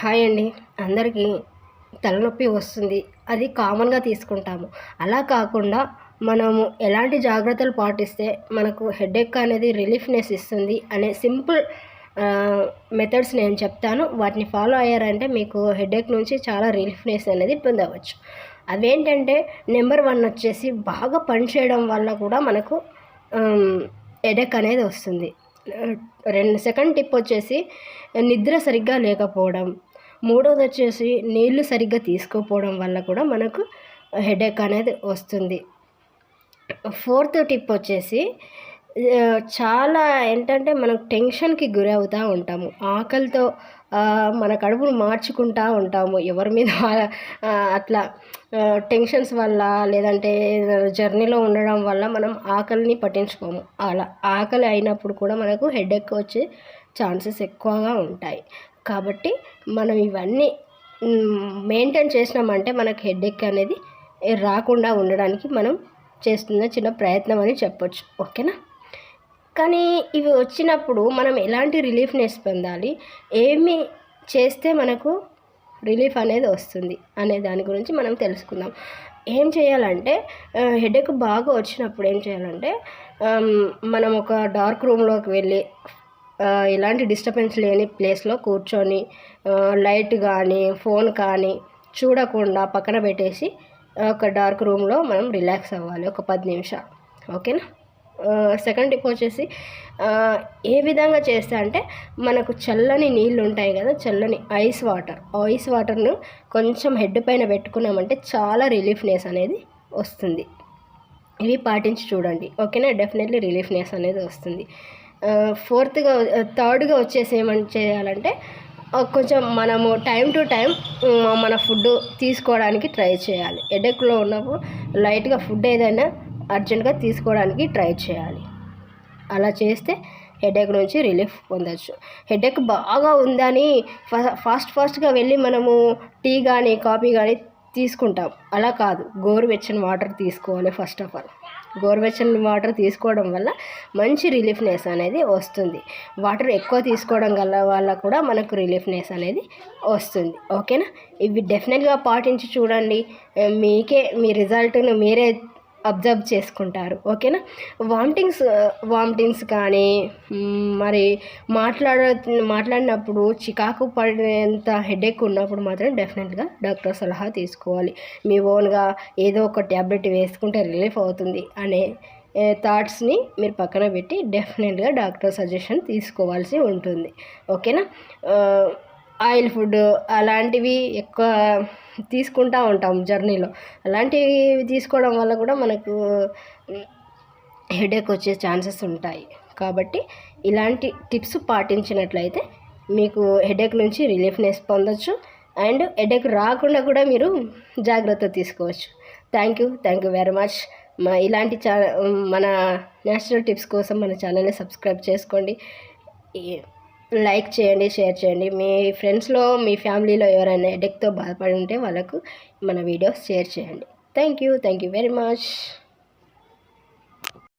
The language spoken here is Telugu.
హాయ్ అండి. అందరికీ తలనొప్పి వస్తుంది. అది కామన్గా తీసుకుంటాము. అలా కాకుండా మనము ఎలాంటి జాగ్రత్తలు పాటిస్తే మనకు హెడేక్ అనేది రిలీఫ్నెస్ ఇస్తుంది అనే సింపుల్ మెథడ్స్ నేను చెప్తాను. వాటిని ఫాలో అయ్యారంటే మీకు హెడేక్ నుంచి చాలా రిలీఫ్నెస్ అనేది పొందవచ్చు. అవేంటంటే నెంబర్ వన్ వచ్చేసి బాగా పని చేయడం వల్ల కూడా మనకు హెడేక్ అనేది వస్తుంది. రెండు సెకండ్ టిప్ వచ్చేసి నిద్ర సరిగ్గా లేకపోవడం. మూడోది వచ్చేసి నీళ్ళు సరిగ్గా తీసుకోకపోవడం వల్ల కూడా మనకు హెడేక్ అనేది వస్తుంది. ఫోర్త్ టిప్ వచ్చేసి చాలా ఏంటంటే మనం టెన్షన్కి గురి అవుతూ ఉంటాము. ఆకలితో మన కడుపును మార్చుకుంటూ ఉంటాము. ఎవరి మీద అట్లా టెన్షన్స్ వల్ల లేదంటే జర్నీలో ఉండడం వల్ల మనం ఆకలిని పట్టించుకోము. అలా ఆకలి అయినప్పుడు కూడా మనకు హెడేక్ వచ్చే ఛాన్సెస్ ఎక్కువగా ఉంటాయి. కాబట్టి మనం ఇవన్నీ మెయింటైన్ చేసినామంటే మనకు హెడేక్ అనేది రాకుండా ఉండడానికి మనం చేస్తున్న చిన్న ప్రయత్నం అని చెప్పొచ్చు. ఓకేనా? కానీ ఇవి వచ్చినప్పుడు మనం ఎలాంటి రిలీఫ్నెస్ పొందాలి? ఏమి చేస్తే మనకు రిలీఫ్ అనేది వస్తుంది అనే దాని గురించి మనం తెలుసుకుందాం. ఏం చేయాలంటే హెడేక్ బాగా వచ్చినప్పుడు ఏం చేయాలంటే మనం ఒక డార్క్ రూమ్లోకి వెళ్ళి ఎలాంటి డిస్టర్బెన్స్ లేని ప్లేస్లో కూర్చొని లైట్ కానీ ఫోన్ కానీ చూడకుండా పక్కన పెట్టేసి ఒక డార్క్ రూమ్లో మనం రిలాక్స్ అవ్వాలి. ఒక పది నిమిషాలు. ఓకేనా సెకండ్ టిప్ వచ్చేసి ఏ విధంగా చేస్తే అంటే మనకు చల్లని నీళ్ళు ఉంటాయి కదా చల్లని ఐస్ వాటర్ ఐస్ వాటర్ను కొంచెం హెడ్ పైన పెట్టుకున్నామంటే చాలా రిలీఫ్నెస్ అనేది వస్తుంది. ఇవి పాటించి చూడండి. ఓకేనా డెఫినెట్లీ రిలీఫ్నెస్ అనేది వస్తుంది. ఫోర్త్గా థర్డ్గా వచ్చేసి ఏమని చేయాలంటే కొంచెం మనము టైం టు టైం మన ఫుడ్ తీసుకోవడానికి ట్రై చేయాలి. హెడేక్లో ఉన్నప్పుడు లైట్గా ఫుడ్ ఏదైనా అర్జెంట్గా తీసుకోవడానికి ట్రై చేయాలి. అలా చేస్తే హెడేక్ నుంచి రిలీఫ్ పొందవచ్చు హెడేక్ బాగా ఉందని ఫాస్ట్ ఫాస్ట్గా వెళ్ళి మనము టీ కానీ కాఫీ కానీ తీసుకుంటాం. అలా కాదు. గోరువెచ్చని వాటర్ తీసుకోవాలి ఫస్ట్ ఆఫ్ ఆల్. గోరువెచ్చని వాటర్ తీసుకోవడం వల్ల మంచి రిలీఫ్నెస్ అనేది వస్తుంది. వాటర్ ఎక్కువ తీసుకోవడం వల్ల వల్ల కూడా మనకు రిలీఫ్నెస్ అనేది వస్తుంది. ఓకేనా? ఇవి డెఫినెట్గా పాటించి చూడండి. మీకే మీ రిజల్ట్ను మీరే అబ్జర్వ్ చేసుకుంటారు ఓకేనా? వామిటింగ్స్ వామిటింగ్స్ uh, కానీ మరి మాట్లాడ మాట్లాడినప్పుడు చికాకు పడేంత హెడేక్ ఉన్నప్పుడు మాత్రం డెఫినెట్గా డాక్టర్ సలహా తీసుకోవాలి. మీ ఓన్గా ఏదో ఒక ట్యాబ్లెట్ వేసుకుంటే రిలీఫ్ అవుతుంది అనే థాట్స్ని మీరు పక్కన పెట్టి డెఫినెట్గా డాక్టర్ సజెషన్ తీసుకోవాల్సి ఉంటుంది ఓకేనా? Uh, ఆయిల్ ఫుడ్ అలాంటివి ఎక్కువ తీసుకుంటూ ఉంటాం జర్నీలో. అలాంటివి తీసుకోవడం వల్ల కూడా మనకు హెడేక్ వచ్చే ఛాన్సెస్ ఉంటాయి. కాబట్టి ఇలాంటి టిప్స్ పాటించినట్లయితే మీకు హెడేక్ నుంచి రిలీఫ్నెస్ పొందొచ్చు. అండ్ హెడేక్ రాకుండా కూడా మీరు జాగ్రత్త తీసుకోవచ్చు. Thank you thank you very much. మా ఇలాంటి ఛా మన న్యాచురల్ టిప్స్ కోసం మన ఛానల్ని సబ్స్క్రైబ్ చేసుకోండి. లైక్ చేయండి షేర్ చేయండి. మీ ఫ్రెండ్స్లో మీ ఫ్యామిలీలో ఎవరైనా హెడేక్తో బాధపడి ఉంటే వాళ్ళకు మన వీడియోస్ షేర్ చేయండి. Thank you thank you very much.